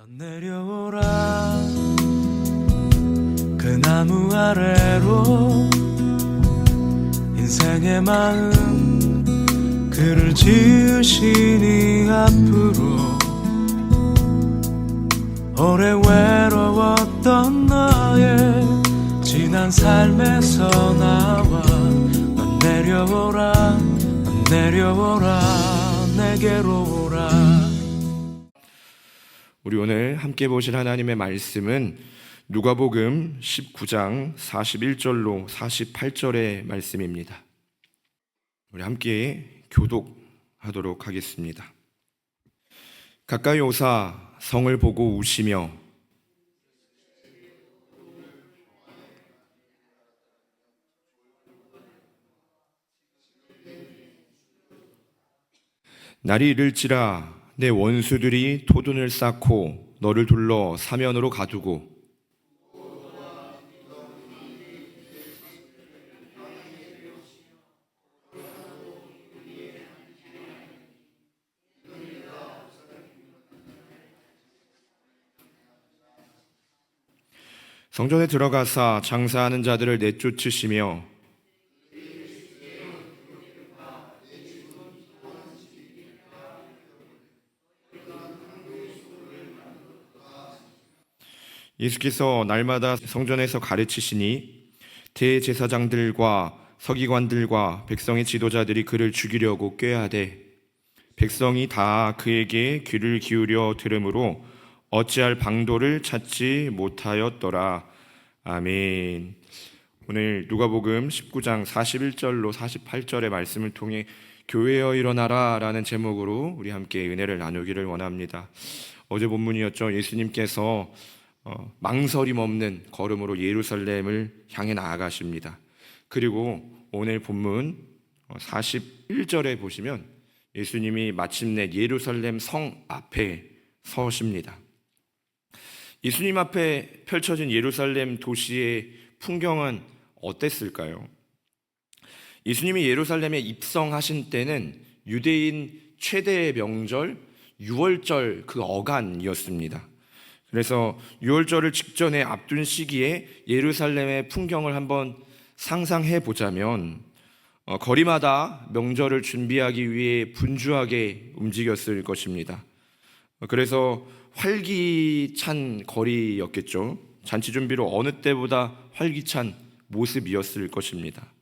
넌 내려오라. 그 나무 아래로 인생의 마음 그를 지으시니 앞으로 오래 외로웠던 너의 지난 삶에서 나와 넌 내려오라 넌 내려오라 내게로 오라 우리 오늘 함께 보실 하나님의 말씀은 누가복음 19장 41절로 48절의 말씀입니다. 우리 함께 교독하도록 하겠습니다. 가까이 오사 성을 보고 우시며 날이 이를지라 내 원수들이 토둔을 쌓고 너를 둘러 사면으로 가두고. 성전에 들어가사 장사하는 자들을 내쫓으시며 예수께서 날마다 성전에서 가르치시니 대제사장들과 서기관들과 백성의 지도자들이 그를 죽이려고 꾀하되 백성이 다 그에게 귀를 기울여 들으므로 어찌할 방도를 찾지 못하였더라. 아멘. 오늘 누가복음 19장 41절로 48절의 말씀을 통해 교회여 일어나라라는 제목으로 우리 함께 은혜를 나누기를 원합니다. 어제 본문이었죠. 예수님께서 어, 망설임 없는 걸음으로 예루살렘을 향해 나아가십니다. 그리고 오늘 본문 41절에 보시면 예수님이 마침내 예루살렘 성 앞에 서십니다. 예수님 앞에 펼쳐진 예루살렘 도시의 풍경은 어땠을까요? 예수님이 예루살렘에 입성하신 때는 유대인 최대의 명절 6월절 그 어간이었습니다. 그래서 6월절을 직전에 앞둔 시기에 예루살렘의 풍경을 한번 상상해 보자면 어, 거리마다 명절을 준비하기 위해 분주하게 움직였을 것입니다. 어, 그래서 활기찬 거리였겠죠. 잔치 준비로 어느 때보다 활기찬 모습이었을 것입니다.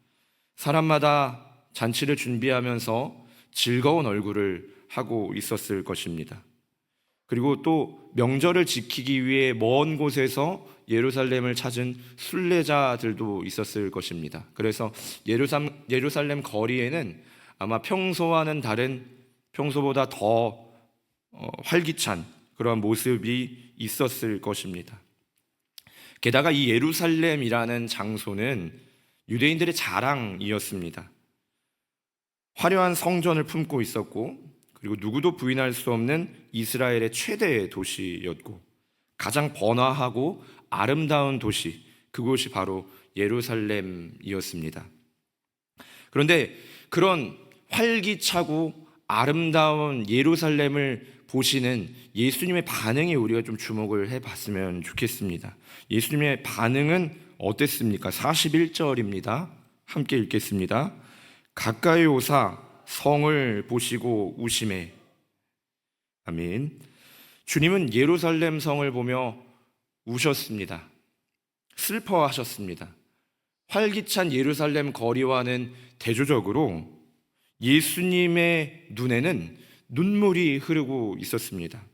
사람마다 잔치를 준비하면서 즐거운 얼굴을 하고 있었을 것입니다. 그리고 또 명절을 지키기 위해 먼 곳에서 예루살렘을 찾은 순례자들도 있었을 것입니다. 그래서 예루살렘, 예루살렘 거리에는 아마 평소와는 다른 평소보다 더 어, 활기찬 그런 모습이 있었을 것입니다. 게다가 이 예루살렘이라는 장소는 유대인들의 자랑이었습니다. 화려한 성전을 품고 있었고 그리고 누구도 부인할 수 없는 이스라엘의 최대 도시였고 가장 번화하고 아름다운 도시 그곳이 바로 예루살렘이었습니다. 그런데 그런 활기차고 아름다운 예루살렘을 보시는 예수님의 반응에 우리가 좀 주목을 해 봤으면 좋겠습니다. 예수님의 반응은 어땠습니까? 41절입니다. 함께 읽겠습니다. 가까이 오사 성을 보시고 우심해. 아멘. 주님은 예루살렘 성을 보며 우셨습니다. 슬퍼하셨습니다. 활기찬 예루살렘 거리와는 대조적으로 예수님의 눈에는 눈물이 흐르고 있었습니다.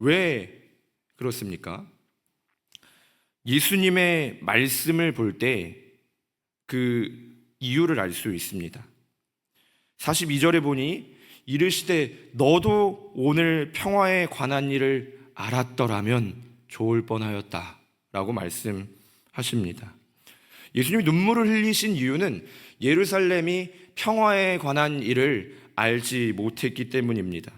왜 그렇습니까? 예수님의 말씀을 볼 때 그 이유를 알 수 있습니다. 42절에 보니 이르시되 너도 오늘 평화에 관한 일을 알았더라면 좋을 뻔하였다 라고 말씀하십니다. 예수님이 눈물을 흘리신 이유는 예루살렘이 평화에 관한 일을 알지 못했기 때문입니다.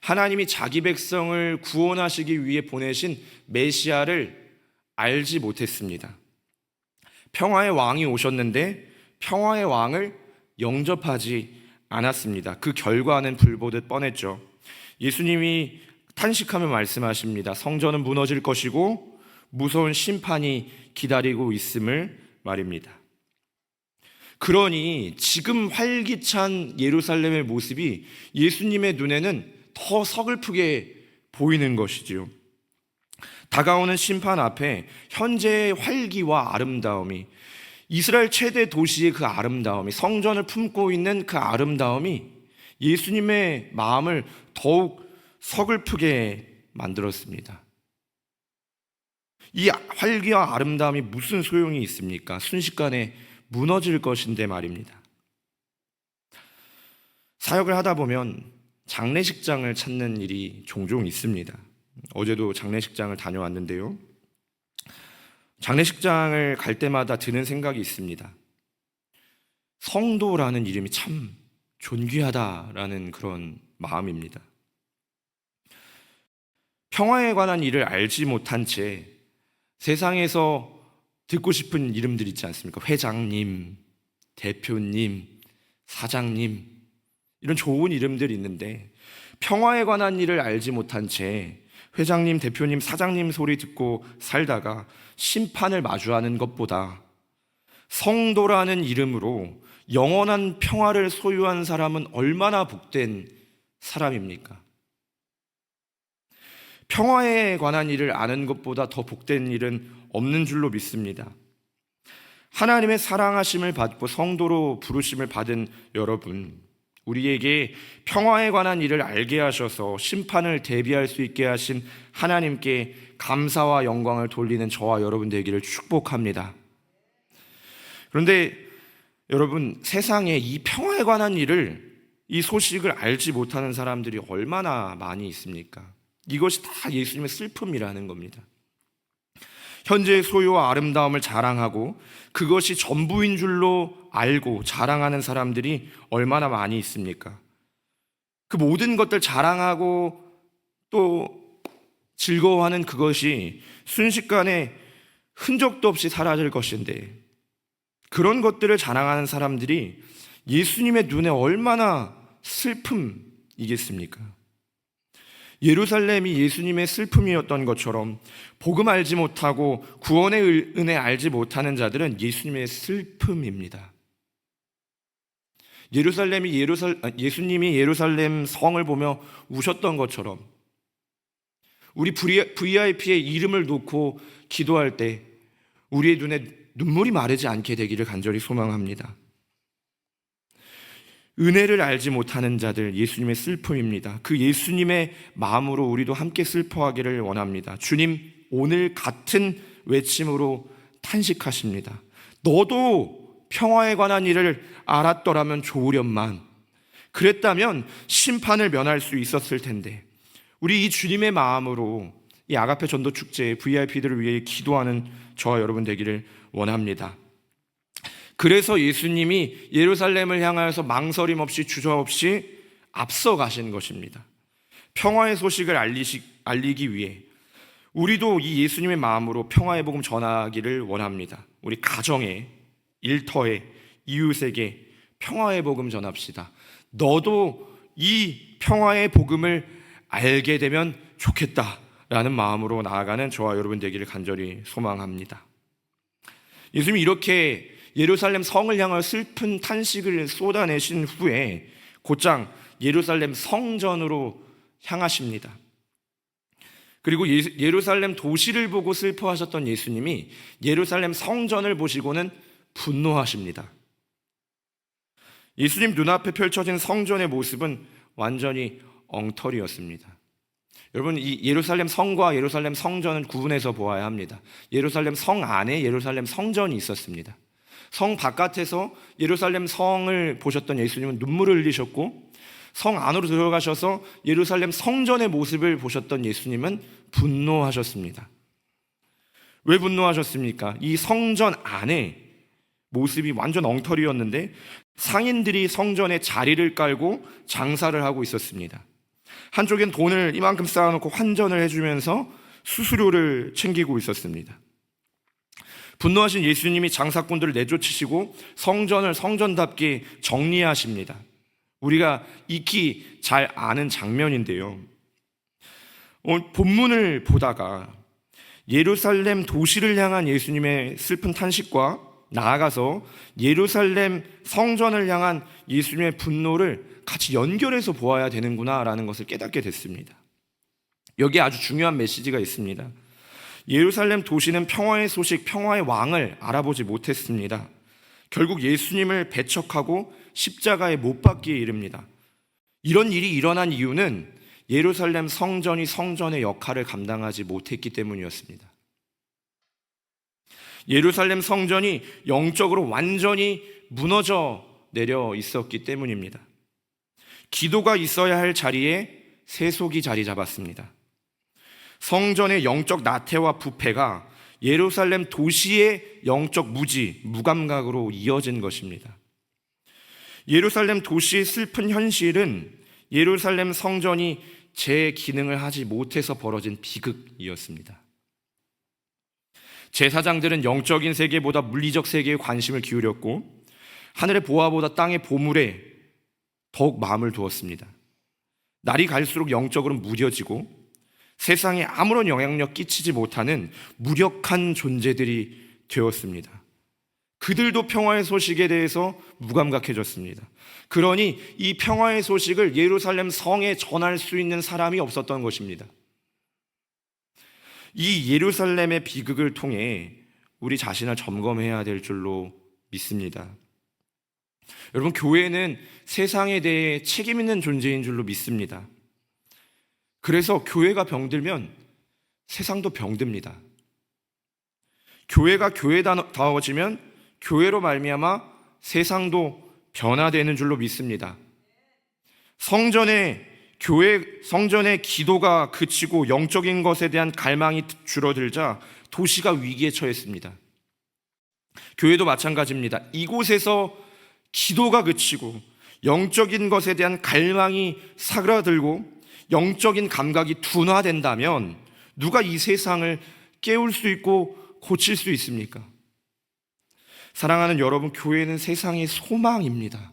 하나님이 자기 백성을 구원하시기 위해 보내신 메시아를 알지 못했습니다. 평화의 왕이 오셨는데 평화의 왕을 영접하지 않았습니다. 그 결과는 불보듯 뻔했죠. 예수님이 탄식하며 말씀하십니다. 성전은 무너질 것이고 무서운 심판이 기다리고 있음을 말입니다. 그러니 지금 활기찬 예루살렘의 모습이 예수님의 눈에는 더 서글프게 보이는 것이지요. 다가오는 심판 앞에 현재의 활기와 아름다움이 이스라엘 최대 도시의 그 아름다움이 성전을 품고 있는 그 아름다움이 예수님의 마음을 더욱 서글프게 만들었습니다. 이 활기와 아름다움이 무슨 소용이 있습니까? 순식간에 무너질 것인데 말입니다. 사역을 하다 보면 장례식장을 찾는 일이 종종 있습니다. 어제도 장례식장을 다녀왔는데요. 장례식장을 갈 때마다 드는 생각이 있습니다. 성도라는 이름이 참 존귀하다라는 그런 마음입니다. 평화에 관한 일을 알지 못한 채 세상에서 듣고 싶은 이름들 있지 않습니까? 회장님, 대표님, 사장님, 이런 좋은 이름들이 있는데 평화에 관한 일을 알지 못한 채 회장님, 대표님, 사장님 소리 듣고 살다가 심판을 마주하는 것보다 성도라는 이름으로 영원한 평화를 소유한 사람은 얼마나 복된 사람입니까? 평화에 관한 일을 아는 것보다 더 복된 일은 없는 줄로 믿습니다. 하나님의 사랑하심을 받고 성도로 부르심을 받은 여러분, 우리에게 평화에 관한 일을 알게 하셔서 심판을 대비할 수 있게 하신 하나님께 감사와 영광을 돌리는 저와 여러분 되기를 축복합니다. 그런데 여러분, 세상에 이 평화에 관한 일을, 이 소식을 알지 못하는 사람들이 얼마나 많이 있습니까? 이것이 다 예수님의 슬픔이라는 겁니다. 현재의 소유와 아름다움을 자랑하고 그것이 전부인 줄로 알고 자랑하는 사람들이 얼마나 많이 있습니까? 그 모든 것들 자랑하고 또 즐거워하는 그것이 순식간에 흔적도 없이 사라질 것인데 그런 것들을 자랑하는 사람들이 예수님의 눈에 얼마나 슬픔이겠습니까? 예루살렘이 예수님의 슬픔이었던 것처럼 복음 알지 못하고 구원의 은혜 알지 못하는 자들은 예수님의 슬픔입니다. 예루살렘이 예루살 예수님이 예루살렘 성을 보며 우셨던 것처럼 우리 VIP의 이름을 놓고 기도할 때 우리의 눈에 눈물이 마르지 않게 되기를 간절히 소망합니다. 은혜를 알지 못하는 자들 예수님의 슬픔입니다. 그 예수님의 마음으로 우리도 함께 슬퍼하기를 원합니다. 주님 오늘 같은 외침으로 탄식하십니다. 너도 평화에 관한 일을 알았더라면 좋으련만 그랬다면 심판을 면할 수 있었을 텐데 우리 이 주님의 마음으로 이 아가페 전도 축제 VIP들을 위해 기도하는 저와 여러분 되기를 원합니다. 그래서 예수님이 예루살렘을 향하여서 망설임 없이 주저 없이 앞서 가신 것입니다. 평화의 소식을 알리시, 알리기 위해 우리도 이 예수님의 마음으로 평화의 복음 전하기를 원합니다. 우리 가정에, 일터에, 이웃에게 평화의 복음 전합시다. 너도 이 평화의 복음을 알게 되면 좋겠다라는 마음으로 나아가는 저와 여러분 되기를 간절히 소망합니다. 예수님이 이렇게 예루살렘 성을 향하여 슬픈 탄식을 쏟아내신 후에 곧장 예루살렘 성전으로 향하십니다. 그리고 예루살렘 도시를 보고 슬퍼하셨던 예수님이 예루살렘 성전을 보시고는 분노하십니다. 예수님 눈앞에 펼쳐진 성전의 모습은 완전히 엉터리였습니다. 여러분 이 예루살렘 성과 예루살렘 성전은 구분해서 보아야 합니다. 예루살렘 성 안에 예루살렘 성전이 있었습니다. 성 바깥에서 예루살렘 성을 보셨던 예수님은 눈물을 흘리셨고 성 안으로 들어가셔서 예루살렘 성전의 모습을 보셨던 예수님은 분노하셨습니다. 왜 분노하셨습니까? 이 성전 안에 모습이 완전 엉터리였는데 상인들이 성전에 자리를 깔고 장사를 하고 있었습니다. 한쪽엔 돈을 이만큼 쌓아놓고 환전을 해주면서 수수료를 챙기고 있었습니다. 분노하신 예수님이 장사꾼들을 내쫓으시고 성전을 성전답게 정리하십니다. 우리가 익히 잘 아는 장면인데요. 오늘 본문을 보다가 예루살렘 도시를 향한 예수님의 슬픈 탄식과 나아가서 예루살렘 성전을 향한 예수님의 분노를 같이 연결해서 보아야 되는구나라는 것을 깨닫게 됐습니다. 여기에 아주 중요한 메시지가 있습니다. 예루살렘 도시는 평화의 소식, 평화의 왕을 알아보지 못했습니다. 결국 예수님을 배척하고 십자가에 못 박기에 이릅니다. 이런 일이 일어난 이유는 예루살렘 성전이 성전의 역할을 감당하지 못했기 때문이었습니다. 예루살렘 성전이 영적으로 완전히 무너져 내려 있었기 때문입니다. 기도가 있어야 할 자리에 세속이 자리 잡았습니다. 성전의 영적 나태와 부패가 예루살렘 도시의 영적 무지, 무감각으로 이어진 것입니다. 예루살렘 도시의 슬픈 현실은 예루살렘 성전이 제 기능을 하지 못해서 벌어진 비극이었습니다. 제사장들은 영적인 세계보다 물리적 세계에 관심을 기울였고 하늘의 보화보다 땅의 보물에 더욱 마음을 두었습니다. 날이 갈수록 영적으로 무뎌지고 세상에 아무런 영향력 끼치지 못하는 무력한 존재들이 되었습니다. 그들도 평화의 소식에 대해서 무감각해졌습니다. 그러니 이 평화의 소식을 예루살렘 성에 전할 수 있는 사람이 없었던 것입니다. 이 예루살렘의 비극을 통해 우리 자신을 점검해야 될 줄로 믿습니다. 여러분, 교회는 세상에 대해 책임 있는 존재인 줄로 믿습니다. 그래서 교회가 병들면 세상도 병듭니다. 교회가 교회다워지면 교회로 말미암아 세상도 변화되는 줄로 믿습니다. 성전의 교회 성전의 기도가 그치고 영적인 것에 대한 갈망이 줄어들자 도시가 위기에 처했습니다. 교회도 마찬가지입니다. 이곳에서 기도가 그치고 영적인 것에 대한 갈망이 사그라들고 영적인 감각이 둔화된다면 누가 이 세상을 깨울 수 있고 고칠 수 있습니까? 사랑하는 여러분, 교회는 세상의 소망입니다.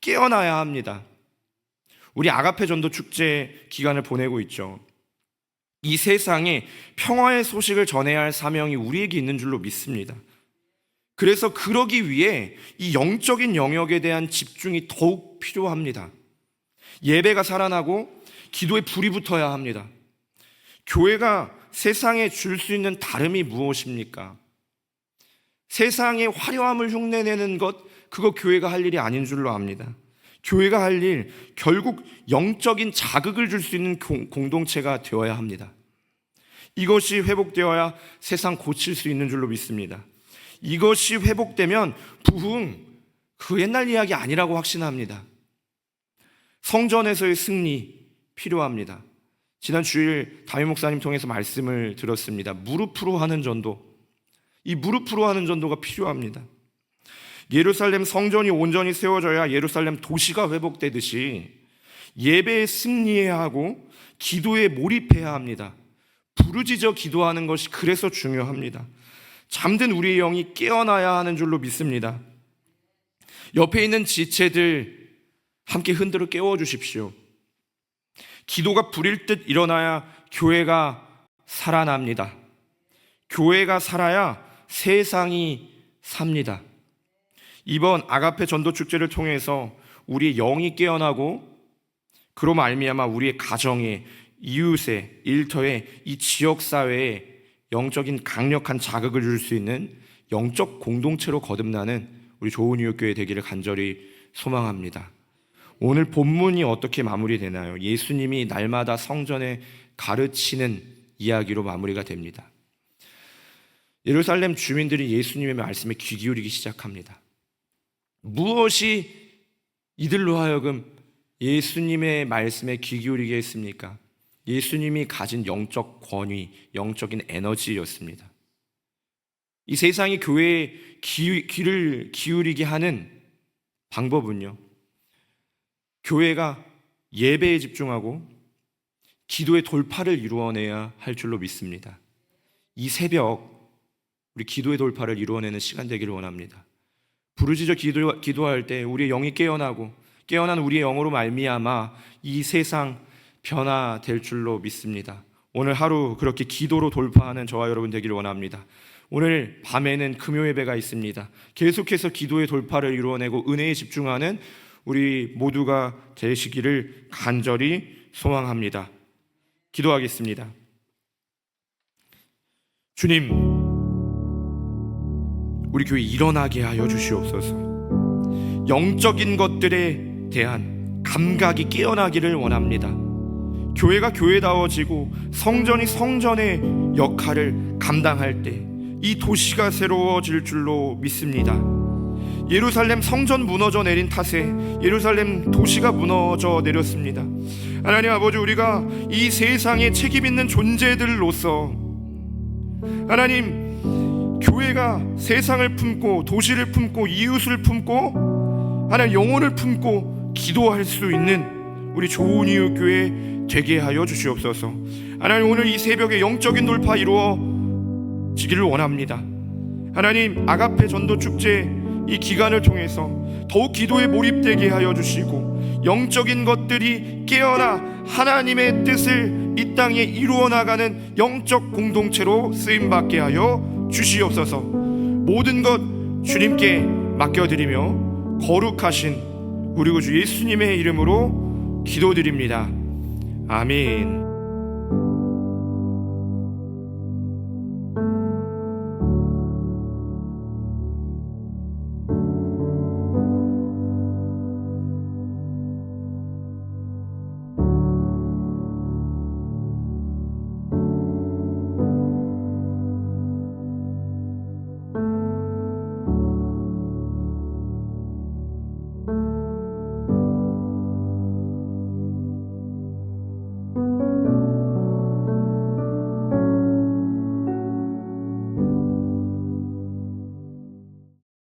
깨어나야 합니다. 우리 아가페 전도 축제 기간을 보내고 있죠. 이 세상에 평화의 소식을 전해야 할 사명이 우리에게 있는 줄로 믿습니다. 그래서 그러기 위해 이 영적인 영역에 대한 집중이 더욱 필요합니다. 예배가 살아나고 기도에 불이 붙어야 합니다. 교회가 세상에 줄 수 있는 다름이 무엇입니까? 세상의 화려함을 흉내내는 것, 그거 교회가 할 일이 아닌 줄로 압니다. 교회가 할 일, 결국 영적인 자극을 줄 수 있는 공동체가 되어야 합니다. 이것이 회복되어야 세상 고칠 수 있는 줄로 믿습니다. 이것이 회복되면 부흥, 그 옛날 이야기 아니라고 확신합니다. 성전에서의 승리 필요합니다. 지난 주일 담임 목사님 통해서 말씀을 들었습니다. 무릎으로 하는 전도. 이 무릎으로 하는 전도가 필요합니다. 예루살렘 성전이 온전히 세워져야 예루살렘 도시가 회복되듯이 예배에 승리해야 하고 기도에 몰입해야 합니다. 부르짖어 기도하는 것이 그래서 중요합니다. 잠든 우리의 영이 깨어나야 하는 줄로 믿습니다. 옆에 있는 지체들 함께 흔들어 깨워 주십시오. 기도가 불일 듯 일어나야 교회가 살아납니다. 교회가 살아야 세상이 삽니다. 이번 아가페 전도 축제를 통해서 우리의 영이 깨어나고 그로 말미암아 우리의 가정에 이웃에 일터에 이 지역 사회에 영적인 강력한 자극을 줄 수 있는 영적 공동체로 거듭나는 우리 좋은 이웃 교회 되기를 간절히 소망합니다. 오늘 본문이 어떻게 마무리되나요? 예수님이 날마다 성전에 가르치는 이야기로 마무리가 됩니다. 예루살렘 주민들이 예수님의 말씀에 귀 기울이기 시작합니다. 무엇이 이들로 하여금 예수님의 말씀에 귀 기울이게 했습니까? 예수님이 가진 영적 권위, 영적인 에너지였습니다. 이 세상이 교회에 귀, 귀를 기울이게 하는 방법은요. 교회가 예배에 집중하고 기도의 돌파를 이루어내야 할 줄로 믿습니다. 이 새벽 우리 기도의 돌파를 이루어내는 시간 되기를 원합니다. 부르짖어 기도, 기도할 때 우리의 영이 깨어나고 깨어난 우리의 영으로 말미암아 이 세상 변화될 줄로 믿습니다. 오늘 하루 그렇게 기도로 돌파하는 저와 여러분 되기를 원합니다. 오늘 밤에는 금요 예배가 있습니다. 계속해서 기도의 돌파를 이루어내고 은혜에 집중하는 우리 모두가 되시기를 간절히 소망합니다. 기도하겠습니다. 주님, 우리 교회 일어나게 하여 주시옵소서. 영적인 것들에 대한 감각이 깨어나기를 원합니다. 교회가 교회다워지고 성전이 성전의 역할을 감당할 때 이 도시가 새로워질 줄로 믿습니다. 예루살렘 성전 무너져 내린 탓에 예루살렘 도시가 무너져 내렸습니다. 하나님 아버지 우리가 이 세상에 책임 있는 존재들로서 하나님 교회가 세상을 품고 도시를 품고 이웃을 품고 하나님 영혼을 품고 기도할 수 있는 우리 좋은 이웃 교회 되게 하여 주시옵소서. 하나님 오늘 이 새벽에 영적인 돌파 이루어지기를 원합니다. 하나님 아가페 전도 축제 이 기간을 통해서 더욱 기도에 몰입되게 하여 주시고 영적인 것들이 깨어나 하나님의 뜻을 이 땅에 이루어 나가는 영적 공동체로 쓰임 받게 하여 주시옵소서. 모든 것 주님께 맡겨드리며 거룩하신 우리 구주 예수님의 이름으로 기도드립니다. 아멘.